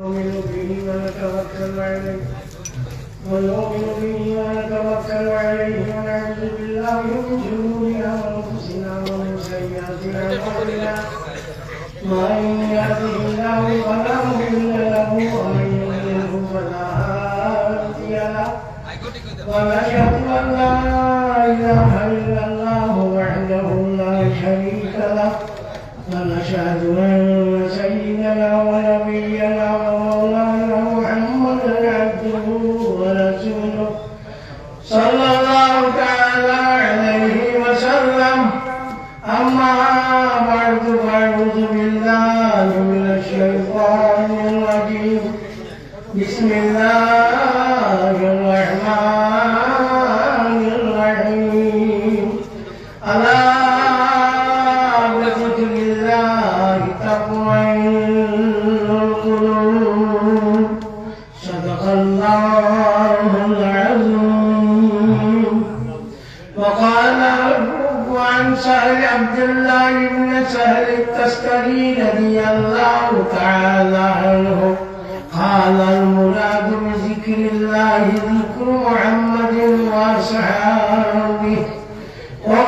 نؤمن به ونتوكل عليه ونؤمن به ونتوكل عليه ونعوذ بالله من شرور انفسنا ومن سيئات اعمالنا من يهده الله فلا مضل له ومن يضلله فلا هادي له ونشهد ان لا اله الا الله وحده لا شريك له ونشهد ان سيدنا ونبينا ومولانا محمدا عبده ورسوله. صلى الله تعالى عليه وسلم. أما بعد فأعوذ بالله من الشيطان الرجيم. بسم الله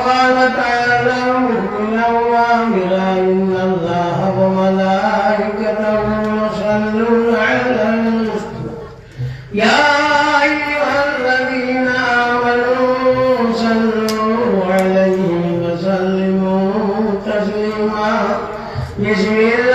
وقال تعالى مؤمنا وامرا ان الله وملائكته يصلون على المسلم يا ايها الذين امنوا صلوا عليه وسلموا تسليما بسم الله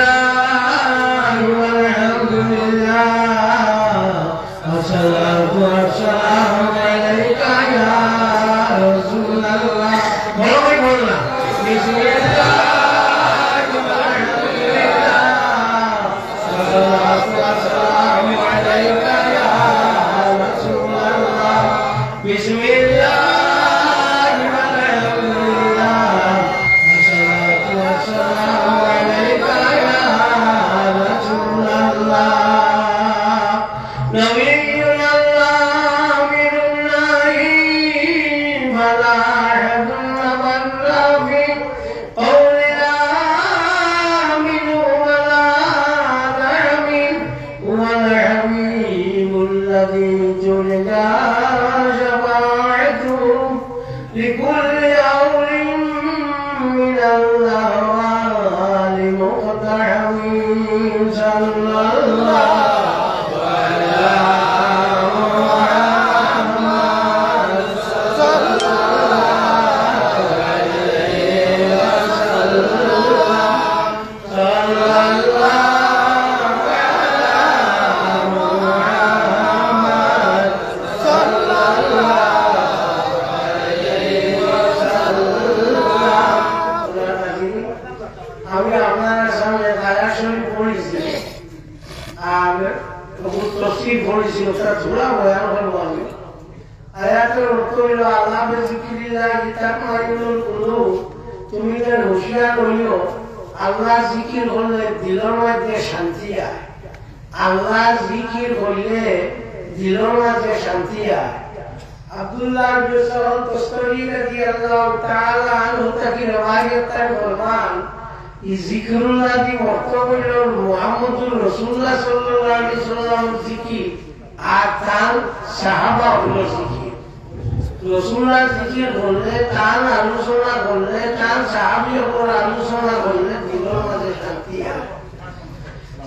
আল্লাহ জিকির করলে দিলের মধ্যে শান্তি আয় করলে তার আলোচনা করলে তার সাহাবি আলোচনা করলে দিলের মাঝে শান্তি হয় সাহাবা কেরাম রিদওয়ানুল্লাহ তাআলা আলাইহিম আজমাইন যে সময় পুলিশের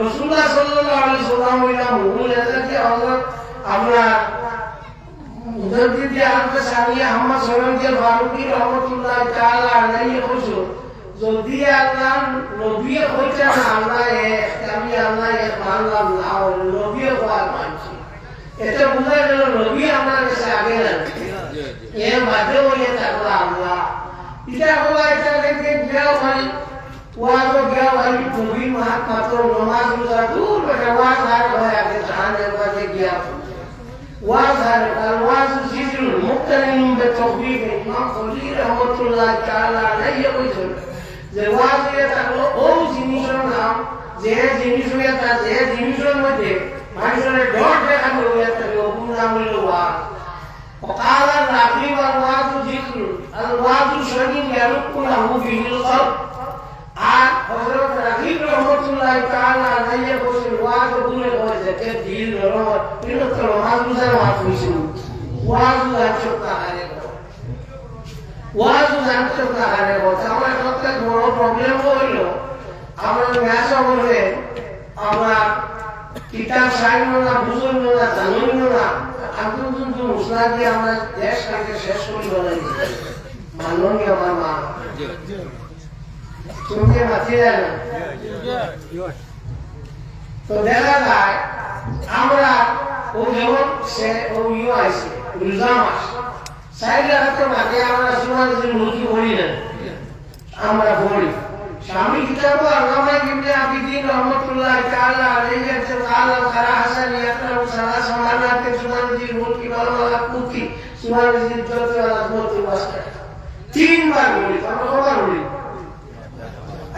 রসুল্লাহ সাল্লাল্লাহু আলাইহি সাল্লাম হইলা মূল এদেরকে হযরত আমরা মুজাদ্দিদ আহমদ সামিয়া আহমদ সরঞ্জি ফারুকি রহমাতুল্লাহ তাআলা আলাইহি হুজুর। যদি আল্লাহ নবী হইছে না আল্লাহ আমি আল্লাহ এক মানলাম না নবী হওয়ার মানছি এটা বোঝা গেল নবী আমার আগে না। এর মাঝে হইয়ে থাকল এটা হলো এটা দেখে গেও মানে ওয়াজ গেও আমি নবী মহাত্মা তো নমাজ রোজা দূর বেটা ওয়াজ ওয়াজ আর আল ওয়াজ জিজুল মুক্তারিন বে তকবির ইমাম খলিল রহমাতুল্লাহ তাআলা আলাইহি কইছেন যে ওয়াজ এ থাকলো ও জিনিসের নাম যে জিনিস হইয়া তা যে জিনিসের মধ্যে মানুষের ডর দেখানো হইয়া থাকে ওগুলো নাম হইল ওয়াজ وقال الرافي والوعظ ذكر الوعظ شيء يلق له به القلب আর হযরত রাফি রহমাতুল্লাহ তাআলা আলাইহি বলেন ওয়াজ বলে বলে যে দিল রহমত কিন্তু ওয়াজ বুঝার ওয়াজ হইছিল ওয়াজ জানতে তাহারে ওয়াজ জানতে তাহারে বলতে আমার সবথেকে বড় প্রবলেম হইল। আমরা ম্যাচ বলে আমরা কিতাব সাইন না বুঝুন না জানুন না আমি কিন্তু মুসলা দিয়ে আমরা দেশ কাকে শেষ করি বলাই মাননীয় আমার মা। সঙ্গে মাছিয়ে যায় না তো দেখা যায় আমরা ও যেমন সে ও ইয়ে আসে সাইডে হাতে মাকে আমরা সমান মুরগি বলি না আমরা বলি স্বামী কিতাব আল্লামা ইবনে আবিদিন রহমাতুল্লাহ তাআলা আলাইহি একজন সারা হাসান ইয়াকরাউ সারা সমানাতে সুমান জি মুরগি বাবা কুতি সুমান জি জোত আলাদমতি বাস তিনবার বলি আমরা কবার বলি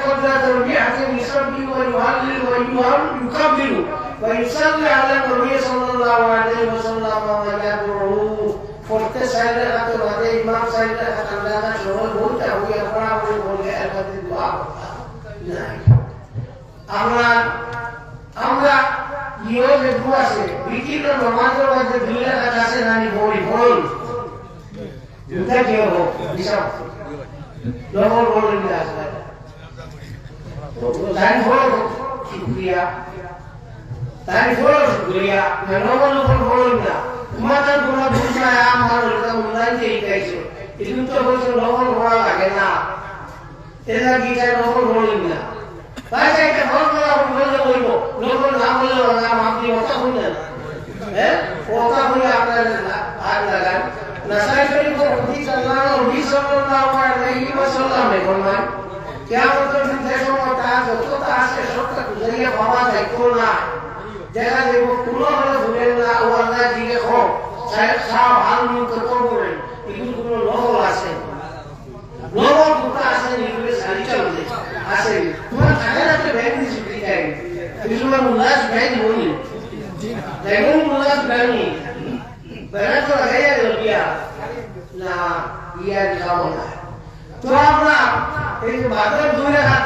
الإمام تربيعة فعاد تربيعتين قبل تربيعة يصلي ويهلل ويكبر ويصلي على النبي صلى الله عليه وسلم ويدعو ফরতে সাইডে হাতে বাদে ইমাম সাইডে হাতে আল্লাহ সময় বলতে হবে আপনারা বলে বলে একসাথে দোয়া নাই আমরা আমরা ইয়ে যে দোয়া আছে বিভিন্ন নমাজের মধ্যে দুই রাখাত আছে নানি বলি বল দুটা কি হোক বিশাল ডবল বলে দিয়ে তারপর শুক্রিয়া। তারপর শুক্রিয়া। নানান উপর বলুন না তোমাদের কোনো দোষ নাই আমার এটা উন্নয়ন দিয়ে গাইছো কিন্তু তো বলছো নকল করা লাগে না। এটা কি তাই নকল বলুন না? তাই একটা ফোন করা বললে বলব নকল না বললে না আপনি কথা শুনলেন হ্যাঁ কথা বলে আপনার আর লাগান। নাসাই শরীফ রবি সাল্লাল্লাহু আলাইহি ওয়াসাল্লাম কেয়ামতের দিন যতটা আছে, সবটা খুঁজাইয়া পাওয়া যায় না দেখা যাব কোনো হলে না ও আল্লাহ দিকে হোক। সাহেব সাহ ভালো মন্ত্র করবেন কোনো নকল আছে। নকল দুটো আছে এগুলো সারি চলবে বলি? যেমন উল্লাস ব্যাংক বেড়া তো লাগাইয়া গেল বিয়া না বিয়া না। তো আমরা এই বাজার দুই হাত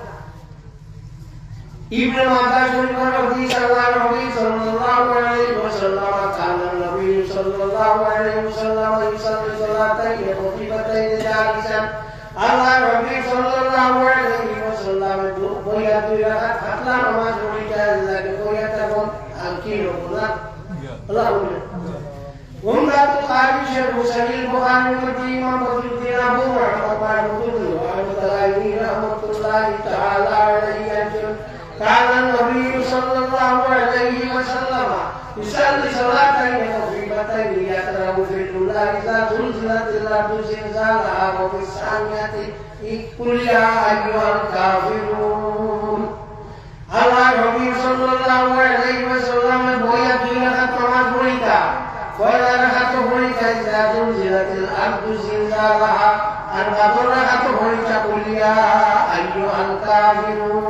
ইবনে মাজাহ শরীফের হাদিস আল্লাহ নবী সাল্লাল্লাহু আলাইহি ওয়াসাল্লাম কানা নবী كان النبي صلى الله عليه وسلم يصلي صلاتين خفيفتين يقرأ في الأولى إذا زلزلت الأرض زلزالها وفي الثانية قل يا أيها الكافرون الله النبي صلى الله عليه وسلم بويا دنيا كما بويتا وإذا رأت هناك إذا زلزلت الأرض زلزالها أربعة رأت هناك قل يا أيها الكافرون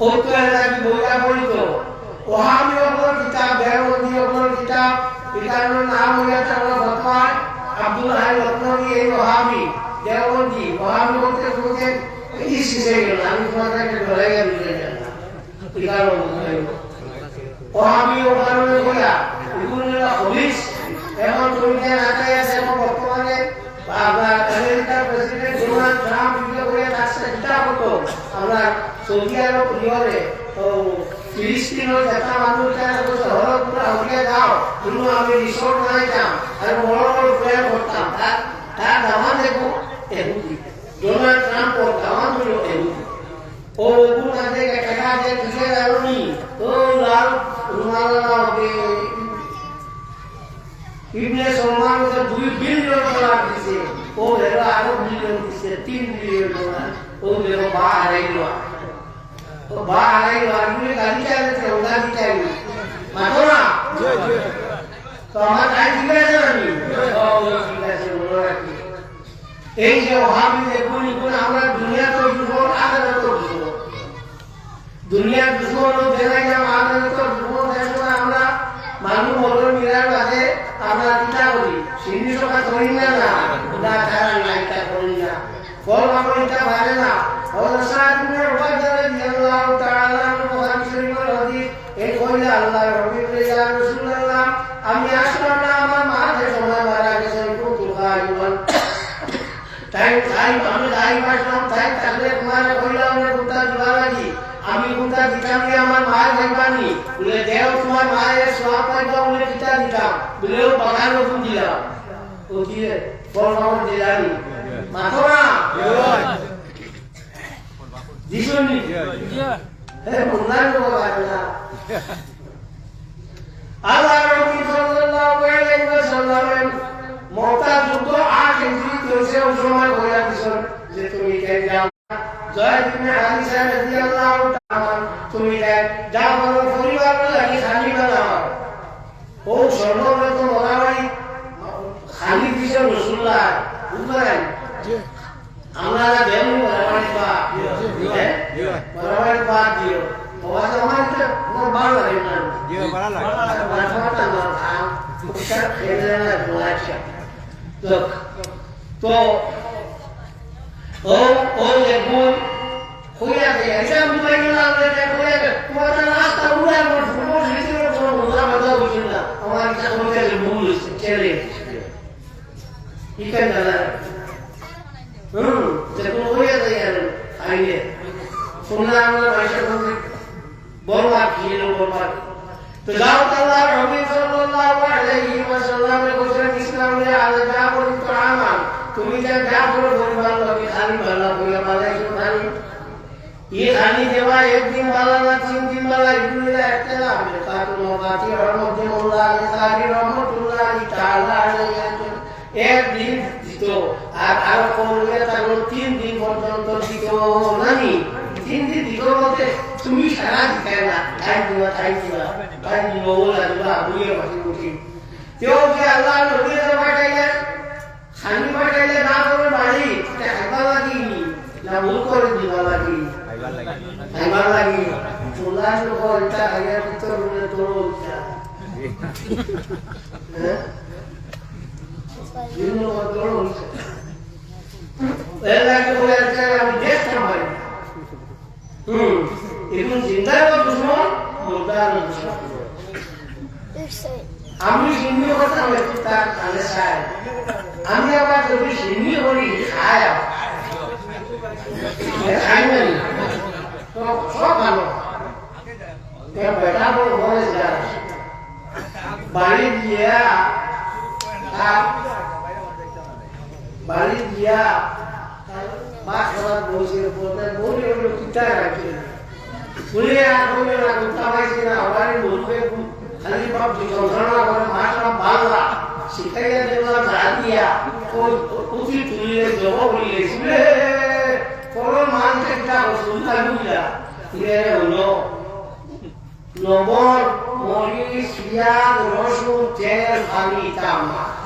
ওতো লাগি বইটা পড়িত? ওহামি অপর কিতাব দেহবন্দি অপর কিতাব এটার নাম হইয়াছে আমরা বর্তমান আব্দুল হাই লখনৌই এই ওহামি দেহবন্দি ওহামি বলতে বলতে এই শিখে গেল আমি তোমাদেরকে ধরে গেল এটার ওহামি ওখানে বলা এগুলো হলিস এখন তুমি যে আছে বর্তমানে আপনার আমেরিকার প্রেসিডেন্ট ডোনাল্ড ট্রাম্প ভিডিও করে আমরা সৌদি আরব ইহরে তো ফিলিস্তিনের যেটা মানুষ যায় শহর পুরা হলিয়ে যাও কিন্তু আমি রিসোর্ট নাই যাম আর বড় বড় প্লেয়ার করতাম তার তার দামান দেখো এহুদি ডোনাল্ড ট্রাম্প ওর দামান হলো এহুদি ও ওগুলো কাছে টাকা যে কিসে যাবনি তো, লাল রুমাল হবে ইবনে সলমান ওকে দুই বিলিয়ন ডলার দিছে। ও বেরো আরও বিলিয়ন দিছে, তিন বিলিয়ন ডলার ও বেরো হারাইল আর গুলি গাড়ি চালাচ্ছে ও গাড়ি চাইল মাথো না তো আমার ঠিক আছে না। রাখি এই যে ওহাবি দেখুন ইগুন আমরা দুনিয়া তো দুশ্মন আগে তো দুশ্মন দুনিয়ার দুশ্মন ও দেখাই যাম আগে তো দুশ্মন দেখো আমরা মানুষ বলল মিরার বাদে আমরা চিন্তা করি সিন্ধি সভা করি না না। না তারা লাইটা করি না। বল আমরা এটা পারে না। ওর সাথে উপাধ্যায় দিয়াল্লাহ তাআলা বুখারী শরীফের হাদিস এই কইলা আল্লাহ রবিউল ইয়া রাসূলুল্লাহ, আমি আসলাম না আমার মা যে সময় মারা গেছে কুতু গায়বান তাই তাই আমি তাই আসলাম, তাই তাহলে তোমার কইলা আমরা কুতা দিবা লাগি আমি কুতা দিতাম কি আমার মায়ের ভাইবানি। বলে, দেও তোমার মায়ের সোয়া পাইবা বলে কিতা দিতাম। বলে, ও বাগান রকম দিলাম। ও দিয়ে ফল মামর দিলানি মাথো না। দিশনি হে মুন্নার লোক আছে না আল্লাহ রবি সাল্লাল্লাহু আলাইহি ওয়াসাল্লাম মক্কা যুদ্ধ আট হিজরি চলছে ওই সময় বলে দিছেন যে তুমি কেন যাও জয় তুমি হাদিসা রাদিয়াল্লাহু তাআলা তুমি দেখ যা বলো পরিবার লাগি খালি বানাও ও সর্বপ্রথম তো মরাবাড়ি খালি দিছে রসুল্লাহ বুঝলেন আমরা দেব মরাবাড়ি বা হ্যাঁ? মরাবাড়ি বা দিও বাবা আমার তো আমার ভালো লাগে না Look, তো ও ও দেখুন হইয়া যায় এটা আমি পাই না আমরা দেখো তোমার রাস্তা উড়ে আমার ফুটবল ভিতরে কোনো বোঝা বাধা বুঝি না আমার ইচ্ছা করতে গেলে ভুল হয়েছে ছেড়ে ইকেন দাদা হুম দেখুন হইয়া যায় আর আইনে শুনলে আমরা পয়সা করতে বড় আর কি বড় আর তো যাও তাল্লাহ রবি সাল্লাল্লাহু আলাইহি ওয়াসাল্লামের কোসরে ইসলামে আলে যা বলি তো আমার তুমি যা যা বলো পরিবার লগে খালি ভালো হইয়া মালাই তো খালি ये खाली देवा एक दिन वाला ना तीन दिन वाला इतने रहते ना हमने कहा तो नौकाती रहमत मोल्ला ने सारी रहमतुल्लाह ताला আলাইহি এক দিন দিত আর আরও কম হলে তখন তিন দিন পর্যন্ত দিত নানি তিন দিন দিত বলতে তুমি সারা দিতে না তাই দিবা তাই দিবা তাই দিব বলা দিবা বুঝে বাকি বুঝি কেউ যে আল্লাহ নবী পাঠাইলে খালি পাঠাইলে না করে বাড়ি খাইবা লাগি না? ভুল করে দিবা লাগি? খাইবার লাগি চোলা লোক এটা খাইয়ার ভিতর বলে তোর ইচ্ছা হ্যাঁ? বিভিন্ন তোর এর লাগে বলে একটা আমি সিন্ধি কথা বলছি তার কানে চাই আমি আবার যদি সিন্ধি বলি খায় খাই না তো সব ভালো বেটা বড় বলে যায় বাড়ি দিয়া বাড়ি দিয়া মা খাবার বসে বলতে বলে ওগুলো কিতা রাখি বলে আর বলে না কুত্তা পাইছি না ওরাই বলবে খালি বাপ যন্ত্রণা করে, মা সব বাংলা শিখাইয়া দিলাম যা দিয়া উঠি তুলিলে জব বলিলে কোন মান একটা শুনতা বুঝলা ইয়ে হলো লবণ মরিচ পেঁয়াজ, রসুন, তেল, পানি তামা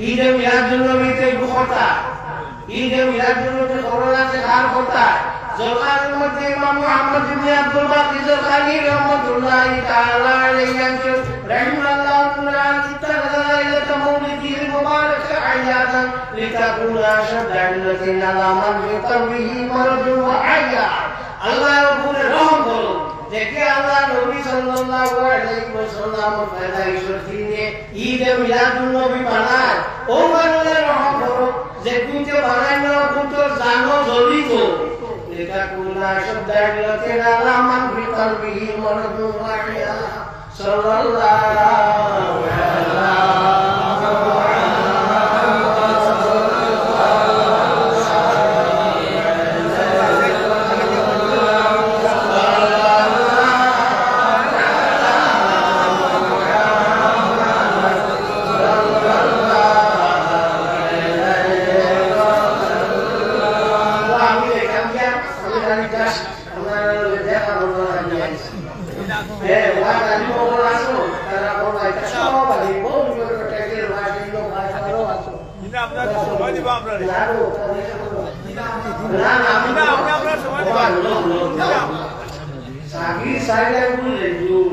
ঈদে মিলাদ জন্য মিতে কথা ঈদে মিলাদ জন্য যে করোনাতে গান করতা জলকারের মধ্যে ইমাম মুহাম্মদ ইবনে আব্দুল বাকির জলকানি রহমাতুল্লাহি তাআলা আলাইহি তাআলা ইত্তাখাযা মাউলিদিহি লিতাকুনা ওয়া আল্লাহ রাব্বুল করো দেখে আল্লাহ নবী সাল্লাল্লাহু আলাইহি ওয়াসাল্লাম পয়দাইশের দিনে ঈদ মিলাদুন নবী বানায়। ও মানুষের রহম করো, যে কুনতে বানাই না কুনতে জানো জলি তো। এটা কুনা শব্দাইলতে আলা মান ফি কলবিহি মারাদু রাহিয়া সাল্লাল্লাহু দাস আমার দেখা আমি আইছি হ্যাঁ ওয়া জানি বলব আসো তারা বলব এটা সব আলি বহু জোর টেকের ভাষী লোক ভাষা ভালো আসো এটা সময় দিব আমরা না না আমি না, আপনি আপনার সময় দিবেন। সাগি সাইলে বললে জুল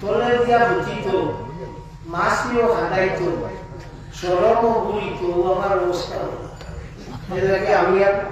তোলে দিয়া বুঝি মাসিও খাদাই সরম বুড়ি আমার অবস্থা আমি আরে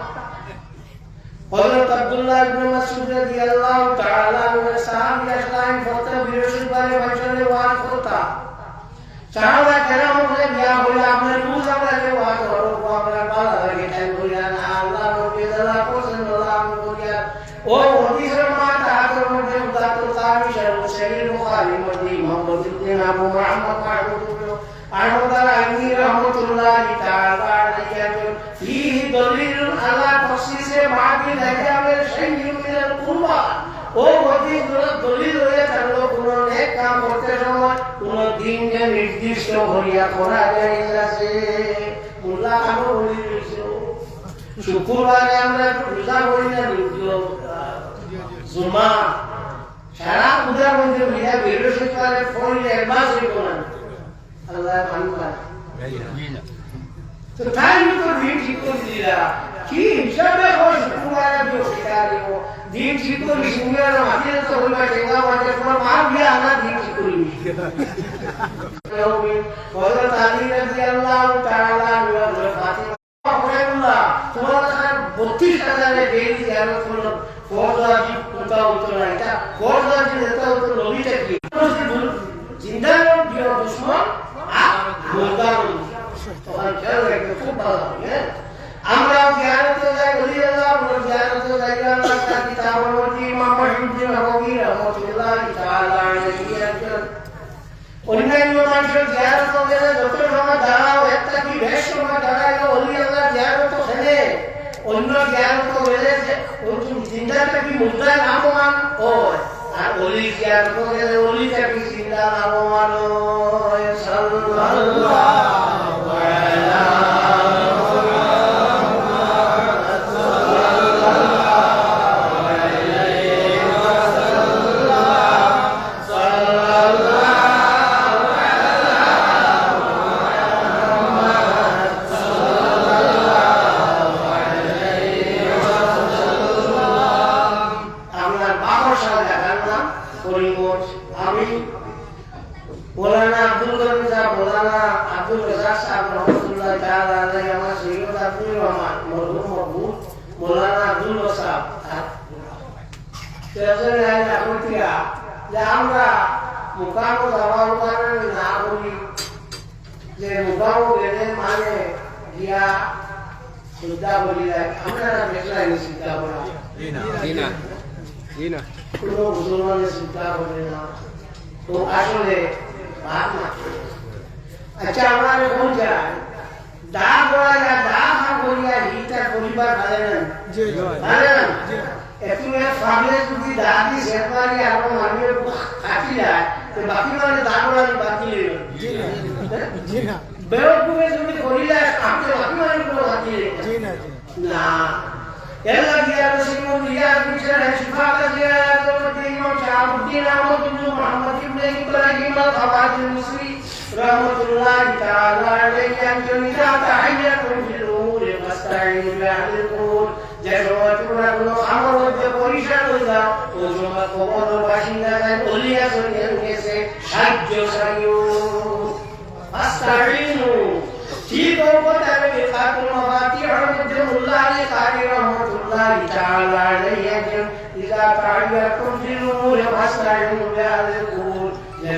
হযরত আব্দুল্লাহ ইবনে মাসউদ রাদিয়াল্লাহু তাআলা আনহু সাহাবী আসলাম ফতহ বৃহস্পতিবারে ভাষণে ওয়াজ করতা সাহাবা কেরাম বলে বিয়া হইলে আপনার রুজ আমরা যে ওয়াজ করো আমরা ভালো লাগে তাই বলিয়া না আল্লাহ নবী আল্লাহ পছন্দ আমি বলিয়া ও হাদিসের মা তাহার মধ্যে উদাত্ত তামি শরীর শরীর বুখারী মধ্যে ইমাম বদিউদ্দিন আবু মুহাম্মদ মাহমুদ আহমদ আইনি রহমতুল্লাহ তাআলা তখসিসে মাদি লাইয়ামের শাইয়্যিন মিনাল কুরবান। ও গতি দলিল হয়ে থাকল কোন নেক কাম করতে সময় কোন দিনকে নির্দিষ্ট করিয়া করা যায় আছে মোল্লা বলি শুক্রবারে আমরা পূজা করি না জুমা। সারা পূজার মধ্যে বৃহস্পতিবারে ফোন একবার হইব না। আল্লাহ মানবা তো তাই তো ঠিক করে দিলা কি হিসাবে হয় শুক্রবারে বৃহস্পতিবারে দিন ঠিক করে শুক্রবারে মাঝে তো হইবা টেঙ্গা মাঝে তোমার মা বিয়া আনা দিন ঠিক করি হযরত আলী রাদিয়াল্লাহু তাআলা আনহু ফাতিমা তোমার কাছে বত্রিশ হাজারে জিন্দা দুশ্মন আর খুব ভালো মধ্যে ইমাম মাহমুদ্দিন নববী রহমাতুল্লাহি তাআলা আলাইহি অন্যান্য মানুষের জিয়ারত গেলে যত সময় দাঁড়াও একটা কি বেশ নামমান ও আর অলি জিয়ারত গেলে নামমান হয়। আচ্ছা আমরা যখন যাই। দা পরিবার ভালো না ভালো না? এত ফাগলে যদি দা দি সেপারি আর মানুষের কাটি যায় তো বাকি মানে দা করা বাকি বেরকুমে যদি করিলে আপনি বাকি মানে কোনো বাকি না এলা গিয়া রসিমুল রিয়া বিচরা শিফাকা জিয়া তো ইমাম শাহাবুদ্দিন আহমদ ইবনে মুহাম্মদ ইবনে ইব্রাহিম আল-খাওয়াজি মিসরি রাহমাতুল্লাহ তাআলা আলাইহি একজন ইদা তাহিয়াতুন ফিল উমুরি ফাস্তাইন বিআহলিল কুর যে সময় তোমরা কোনো আমার মধ্যে পরিষ্কার হয়ে যাও ও সময় কবর বাসিন্দা যায় বলিয়া চলিয়া গেছে সাহায্য সাইও ফাস্তাইনু ঠিক অবতারে বিকাতুল মাফাতিহ মধ্যে মুল্লা আলী কারি রহমাতুল্লাহ তাআলা আলাইহি একজন ইদা তাহিয়াতুন ফিল উমুরি ফাস্তাইনু বিআহলিল কুর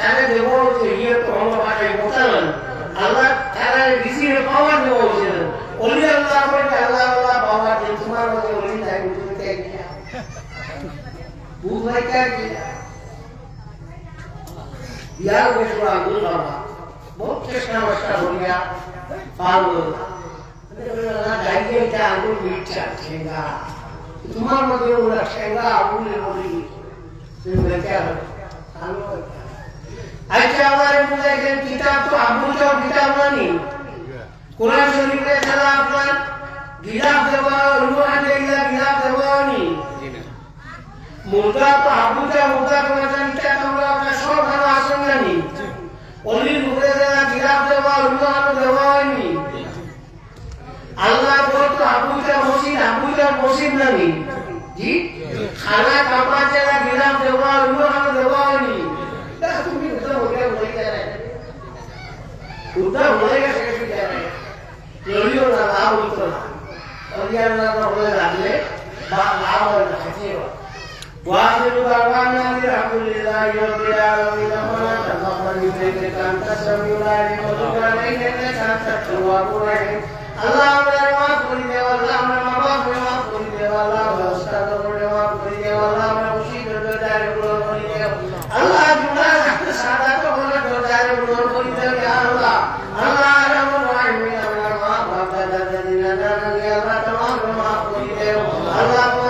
তারে দেব ইয়ে তো আমরা পাঠাই বলতাম আল্লাহ তারা ডিসিরে পাওয়ার দেওয়া হয়েছিল অলি আল্লাহ বলতে আল্লাহ আল্লাহ বাবা যে তোমার মধ্যে অলি নাই, বুঝতে বুঝাইতে গিয়া ইয়ার বেশ আগুন বাবা। বহুত চেষ্টা মষ্টা করিয়া পারল যাইতে আগুন মিটটা ঠেঙ্গা। তোমার মধ্যে ওরা ঠেঙ্গা আগুনের বলি তুমি দেখে আচ্ছা আমার বুঝাইছেন কিতাব তো আবুলটাও কিতাব নানি কোরআন শরীফে ছাড়া আপনার গিলাফ দেওয়া অনুমান দেওয়া গিলাফ দেওয়া নি মুদ্রা তো আবুটা মুদ্রা করে জানতে তোমরা আপনার সব ভালো আসেন জানি অলির মুখে দেওয়া গিলাফ দেওয়া অনুমান দেওয়া হয়নি আল্লাহ বলতো আবুটা মসজিদ আবুটা মসজিদ নামি জি? খানা কাপড় যারা গিলাফ দেওয়া অনুমান দেওয়া হয়নি তা তুমি উত্তর বলে বলে যায় উত্তর বলে গেছে কিছু যায় যদিও না লাভ হইতো না অলিয়ার না হলে লাগলে বা লাভ হয় না সেটাই হয় وآخر دعوانا أن الحمد لله رب العالمين ربنا تقبل منك أنت السميع العليم وتب علينا إنك أنت التواب الرحيم اللهم لا معاف لي اللهم لا معاف معاف لي اللهم لا استغفر لي معاف لي Alaba